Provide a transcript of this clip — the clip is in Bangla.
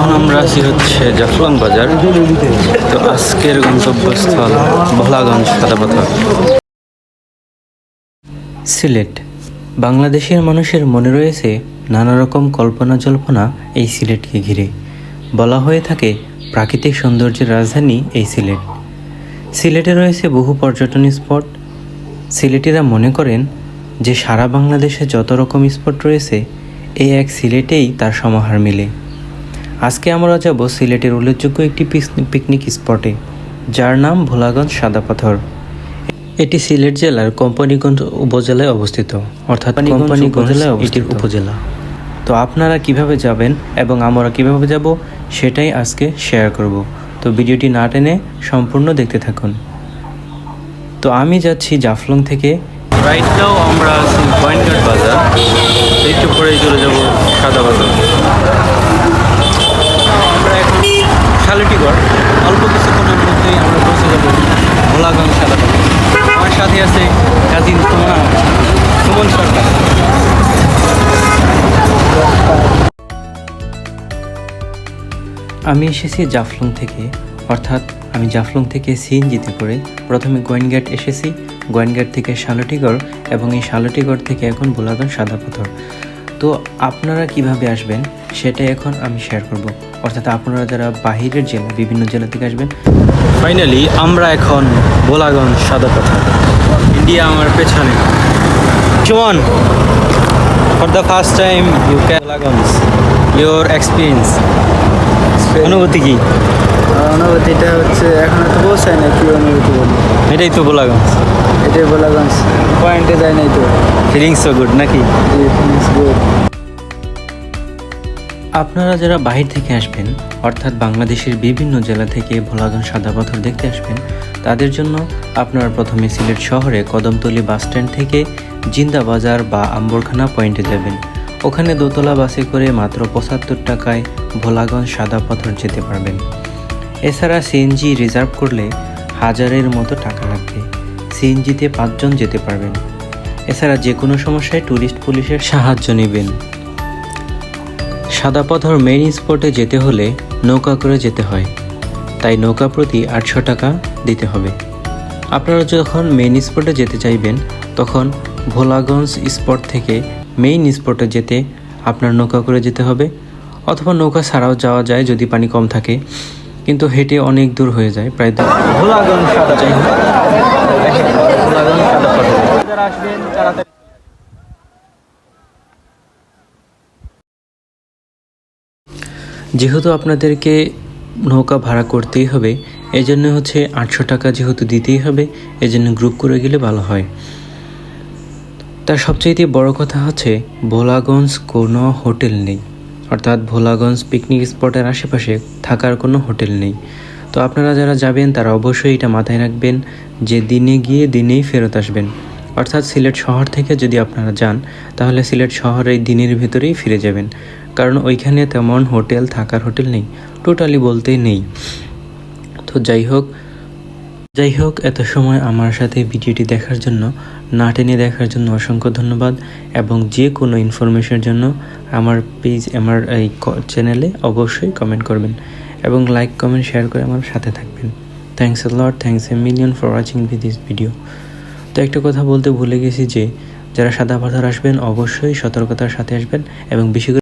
এখন আমরা আছি হচ্ছে জাফলং বাজার। তো আজকের গন্তব্যস্থল ভোলাগঞ্জ সাদাপাথর সিলেট। বাংলাদেশের মানুষের মনে রয়েছে নানা রকম কল্পনা জল্পনা এই সিলেটকে ঘিরে। বলা হয়ে থাকে প্রাকৃতিক সৌন্দর্যের রাজধানী এই সিলেট। সিলেটে রয়েছে বহু পর্যটন স্পট। সিলেটিরা মনে করেন যে সারা বাংলাদেশে যত রকম স্পট রয়েছে, এই এক সিলেটেই তার সমাহার মিলে। আজকে আমরা যাব সিলেটের উল্লেখযোগ্য একটি পিকনিক স্পটে যার নাম ভোলাগঞ্জ সাদা পাথর। এটি সিলেট জেলার কোম্পানিগঞ্জ উপজেলায় অবস্থিত অর্থাৎ কোম্পানিগঞ্জ এটির উপজেলা। তো আপনারা কীভাবে যাবেন এবং আমরা কীভাবে যাব সেটাই আজকে শেয়ার করব। তো ভিডিওটি না টেনে সম্পূর্ণ দেখতে থাকুন। তো আমি যাচ্ছি জাফলং থেকে। রাইট নাও আমরা আছি পয়েন্টঘাট বাজার। একটু পরেই চলে যাব সাদা বাজার আমরা এখন শালুটিগড় অল্প কিছুক্ষণের মধ্যেই আমরা পৌঁছে যাব ভোলাগঞ্জ সাদা বাজার আমার সাথে আছে কাজিন সুমন সুমন সরকার। আমি এসেছি জাফলং থেকে অর্থাৎ আমি জাফলং থেকে সিএনজিতে করে প্রথমে গোয়েনঘাট এসেছি গোয়েনঘাট থেকে শালটিগড় এবং এই শালটিগড় থেকে এখন বোলাগঞ্জ সাদা পাথর তো আপনারা কীভাবে আসবেন সেটা এখন আমি শেয়ার করব। অর্থাৎ আপনারা যারা বাহিরের জেলা বিভিন্ন জেলা থেকে আসবেন ফাইনালি আমরা এখন বোলাগঞ্জ সাদা পাথর ইন্ডিয়া আমার পেছনে। Suman for the first time you can Bholaganj your experience অনুভূতি কি আর অনুভূতিটা হচ্ছে এখনও তো পৌঁছায় না কি অনুভূতি বলব এটাই তো বোলাগঞ্জ এটাই বলাগঞ্জ পয়েন্টে যায় নাই তো? ফিলিংস সো গুড নাকি? ফিনিশ গুড আপনারা যারা বাহির থেকে আসবেন অর্থাৎ বাংলাদেশের বিভিন্ন জেলা থেকে ভোলাগঞ্জ সাদা পাথর দেখতে আসবেন। তাদের জন্য আপনারা প্রথমে সিলেট শহরে কদমতলী বাস স্ট্যান্ড থেকে জিন্দা বাজার বা আম্বরখানা পয়েন্টে যাবেন। ওখানে দোতলা বাসে করে মাত্র পঁচাত্তর টাকায় ভোলাগঞ্জ সাদা পাথর যেতে পারবেন। এছাড়া সিএনজি রিজার্ভ করলে হাজারের মতো টাকা লাগবে। সিএনজিতে পাঁচজন যেতে পারবেন। এছাড়া যে কোনো সমস্যায় ট্যুরিস্ট পুলিশের সাহায্য নেবেন। সাদা পাথর মেইন স্পটে যেতে হলে নৌকা করে যেতে হয়। তাই নৌকা প্রতি আটশো টাকা দিতে হবে। আপনারা যখন মেইন স্পটে যেতে চাইবেন, তখন ভোলাগঞ্জ স্পট থেকে মেইন স্পটে যেতে আপনার নৌকা করে যেতে হবে, অথবা নৌকা ছাড়াও যাওয়া যায় যদি পানি কম থাকে। কিন্তু হেঁটে অনেক দূর হয়ে যায়, প্রায় ভোলাগঞ্জ যাই হোক আসবেন যেহেতু আপনাদেরকে নৌকা ভাড়া করতেই হবে এই জন্য হচ্ছে আটশো টাকা যেহেতু দিতেই হবে এই জন্য গ্রুপ করে গেলে ভালো হয়। তার সবচাইতে বড় কথা হচ্ছে, ভোলাগঞ্জ কোনো হোটেল নেই। অর্থাৎ ভোলাগঞ্জ পিকনিক স্পটের আশেপাশে থাকার কোনো হোটেল নেই। তো আপনারা যারা যাবেন, তারা অবশ্যই এটা মাথায় রাখবেন যে দিনে গিয়ে দিনেই ফেরত আসবেন। অর্থাৎ সিলেট শহর থেকে যদি আপনারা যান, তাহলে সিলেট শহরের দিনের ভেতরেই ফিরে যাবেন। কারণ ওইখানে তেমন হোটেল থাকার হোটেল নেই টোটালি বলতে নেই। তো যাই হোক যাই হোক, এত সময় আমার সাথে ভিডিওটি দেখার জন্য, না টেনে দেখার জন্য অসংখ্য ধন্যবাদ, এবং যে কোনো ইনফরমেশনের জন্য আমার পেজ আমার এই চ্যানেলে অবশ্যই কমেন্ট করবেন, এবং লাইক কমেন্ট শেয়ার করে আমার সাথে থাকবেন। Thanks a lot thanks a million for watching this video তো একটা কথা বলতে ভুলে গেছি যে, যারা সাদা পাথর আসবেন, অবশ্যই সতর্কতার সাথে আসবেন, এবং বেশি